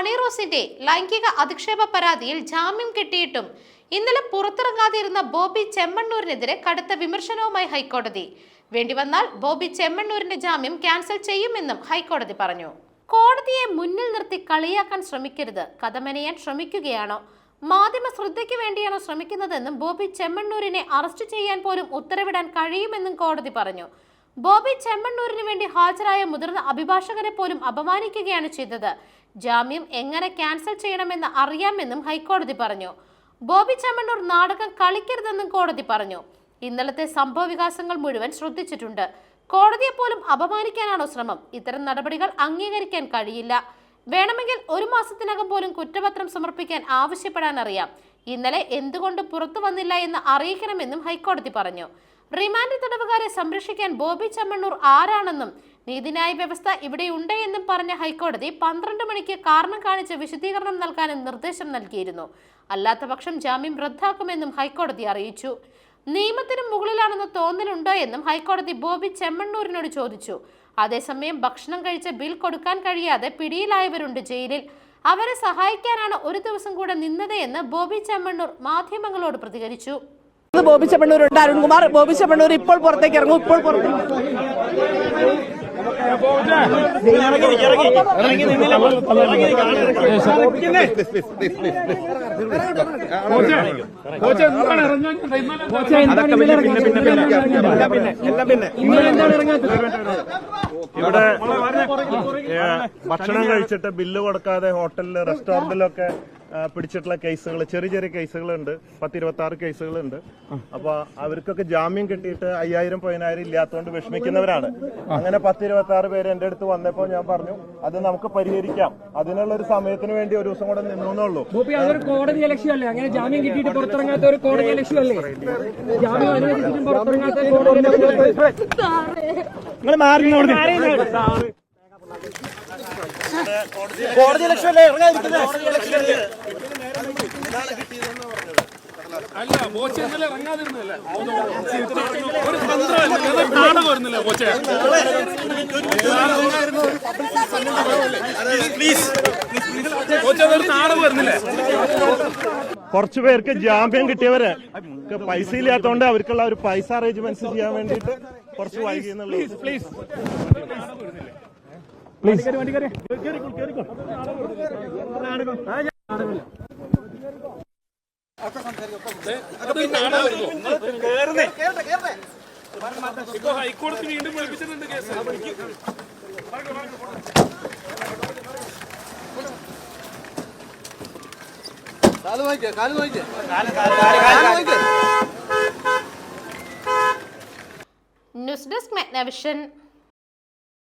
Honey റോസിന്റെ ലൈംഗിക അധിക്ഷേപ പരാതിയിൽ ജാമ്യം കിട്ടിയിട്ടും ഇന്നലെ പുറത്തിറങ്ങാതിരുന്ന ബോബി ചെമ്മണ്ണൂരിനെതിരെ കടുത്ത വിമർശനവുമായി ഹൈക്കോടതി. വേണ്ടിവന്നാൽ ബോബി ചെമ്മണ്ണൂരിന്റെ ജാമ്യം ക്യാൻസൽ ചെയ്യുമെന്നും ഹൈക്കോടതി പറഞ്ഞു. കോടതിയെ മുന്നിൽ നിർത്തി കളിയാക്കാൻ ശ്രമിക്കരുത്. കഥമെനയാൻ ശ്രമിക്കുകയാണോ? മാധ്യമ ശ്രദ്ധയ്ക്ക് വേണ്ടിയാണോ ശ്രമിക്കുന്നതെന്നും ബോബി ചെമ്മണ്ണൂരിനെ അറസ്റ്റ് ചെയ്യാൻ പോലും ഉത്തരവിടാൻ കഴിയുമെന്നും കോടതി പറഞ്ഞു. ബോബി ചെമ്മണ്ണൂരിന് വേണ്ടി ഹാജരായ മുതിർന്ന അഭിഭാഷകരെ പോലും അപമാനിക്കുകയാണ് ചെയ്തത്. ജാമ്യം എങ്ങനെ ക്യാൻസൽ ചെയ്യണമെന്ന് അറിയാമെന്നും ഹൈക്കോടതി പറഞ്ഞു. ബോബി ചമ്മണ്ണൂർ നാടകം കളിക്കരുതെന്നും കോടതി പറഞ്ഞു. ഇന്നലത്തെ സംഭവ വികാസങ്ങൾ മുഴുവൻ ശ്രദ്ധിച്ചിട്ടുണ്ട്. കോടതിയെ പോലും അപമാനിക്കാനാണോ ശ്രമം? ഇത്തരം നടപടികൾ അംഗീകരിക്കാൻ കഴിയില്ല. വേണമെങ്കിൽ ഒരു മാസത്തിനകം പോലും കുറ്റപത്രം സമർപ്പിക്കാൻ ആവശ്യപ്പെടാൻ അറിയാം. ഇന്നലെ എന്തുകൊണ്ട് പുറത്തു വന്നില്ല എന്ന് അറിയിക്കണമെന്നും ഹൈക്കോടതി പറഞ്ഞു. റിമാൻഡ് തടവുകാരെ സംരക്ഷിക്കാൻ ബോബി ചമ്മണ്ണൂർ ആരാണെന്നും നീതിന്യായ വ്യവസ്ഥ ഇവിടെയുണ്ട് എന്നും പറഞ്ഞ ഹൈക്കോടതി പന്ത്രണ്ട് മണിക്ക് കാരണം കാണിച്ച് വിശദീകരണം നൽകാനും നിർദ്ദേശം നൽകിയിരുന്നു. അല്ലാത്തപക്ഷം ജാമ്യം റദ്ദാക്കുമെന്നും ഹൈക്കോടതി അറിയിച്ചു. നിയമത്തിന് മുകളിലാണെന്ന് തോന്നലുണ്ടോ എന്നും ഹൈക്കോടതി ബോബി ചെമ്മണ്ണൂരിനോട് ചോദിച്ചു. അതേസമയം ഭക്ഷണം കഴിച്ച ബിൽ കൊടുക്കാൻ കഴിയാതെ പിടിയിലായവരുണ്ട് ജയിലിൽ. അവരെ സഹായിക്കാനാണ് ഒരു ദിവസം കൂടെ നിന്നത് എന്ന് ബോബി ചെമ്മണ്ണൂർ മാധ്യമങ്ങളോട് പ്രതികരിച്ചു. ബോബി ചെമ്മണ്ണൂർ ഉണ്ട് അരുൺകുമാർ. ബോബി ചെമ്മണ്ണൂർ ഇപ്പോൾ പുറത്തേക്ക് ഇറങ്ങും ഇപ്പോൾ പുറത്തേക്ക് ഇവിടെ ഭക്ഷണം കഴിച്ചിട്ട് ബില്ല് കൊടുക്കാതെ ഹോട്ടലിൽ റെസ്റ്റോറന്റിലൊക്കെ പിടിച്ചിട്ടുള്ള കേസുകൾ ചെറിയ ചെറിയ കേസുകളുണ്ട്. പത്ത് ഇരുപത്തി ആറ് കേസുകളുണ്ട്. അപ്പൊ അവർക്കൊക്കെ ജാമ്യം കിട്ടിയിട്ട് അയ്യായിരം പതിനായിരം ഇല്ലാത്തതുകൊണ്ട് വിഷമിക്കുന്നവരാണ്. അങ്ങനെ പത്ത് ഇരുപത്തി ആറ് പേര് എന്റെ അടുത്ത് വന്നപ്പോ ഞാൻ പറഞ്ഞു അത് നമുക്ക് പരിഹരിക്കാം. അതിനുള്ള ഒരു സമയത്തിന് വേണ്ടി ഒരു ദിവസം കൂടെ നിന്നുള്ളൂ കോടതി അങ്ങനെ ജാമ്യം കിട്ടിയിട്ട് പുറത്തിറങ്ങാത്ത ഒരു കോടതി ജാമ്യം അനുവദിച്ചിട്ടും പുറത്തിറങ്ങാത്ത കോടതി നിങ്ങൾ മാറി കോടതി അല്ലേ? ഇറങ്ങാതിരിക്കുന്നത് അല്ല? ഇന്നലെ ഇറങ്ങാതിരുന്നല്ലേ. ഒരു തന്ത്രമല്ല നാടകം വരുന്നില്ല നാടകം കുറച്ചു പേർക്ക് ജാമ്യം കിട്ടിയവര് പൈസ ഇല്ലാത്തതുകൊണ്ട് അവർക്കുള്ള ഒരു പൈസ അറേഞ്ച്മെന്റ്സ് ചെയ്യാൻ വേണ്ടിട്ട് കുറച്ച് വൈകി എന്നുള്ളത്. പ്ലീസ് നാടകമായിരുന്നു ഇപ്പൊ ഹൈക്കോടതി വീണ്ടും വിളിപ്പിച്ചിട്ടുണ്ട് case news desk Magna Vision.